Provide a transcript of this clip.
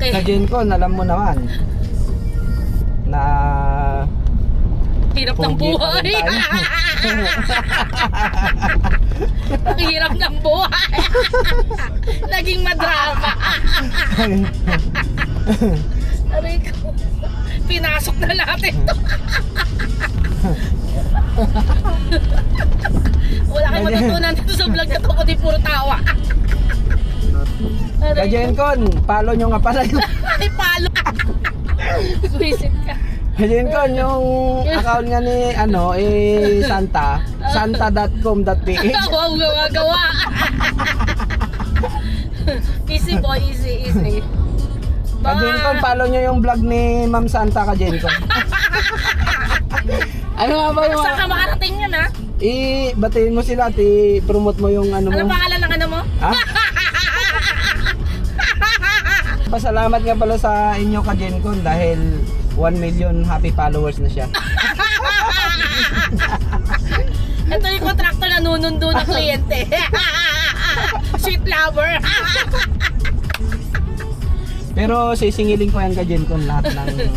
Okay. Kajenkon, alam mo naman na Hirap ng buhay. Ang hirap ng buhay. Naging madrama. Aray ko. Pinasok na natin to. Wala kayong matutunan dito sa vlog na to, kundi puro tawa. Aray ko. Kajenkon, follow nyo nga pala yung Ay, palo. Visit ka. Kajenkon, yung account nga ni ano, eh, Santa, santa.com.ph Wow, gawa, gawa. easy boy, easy, easy. Kajenkon, follow nyo yung vlog ni Ma'am Santa Kajenkon. ano nga ba yung... Saan ka makarating yan, ha? I-batiin mo sila at i-promote mo yung ano Ano mo. pangalan ng ano mo? Ha? Pasalamat nga pala sa inyo Kajenkon dahil 1 million happy followers na siya. Ito yung kontrakto na nunundo ng kliyente. Sweet lover. Pero sisingilin ko yan Kajenkon lahat ng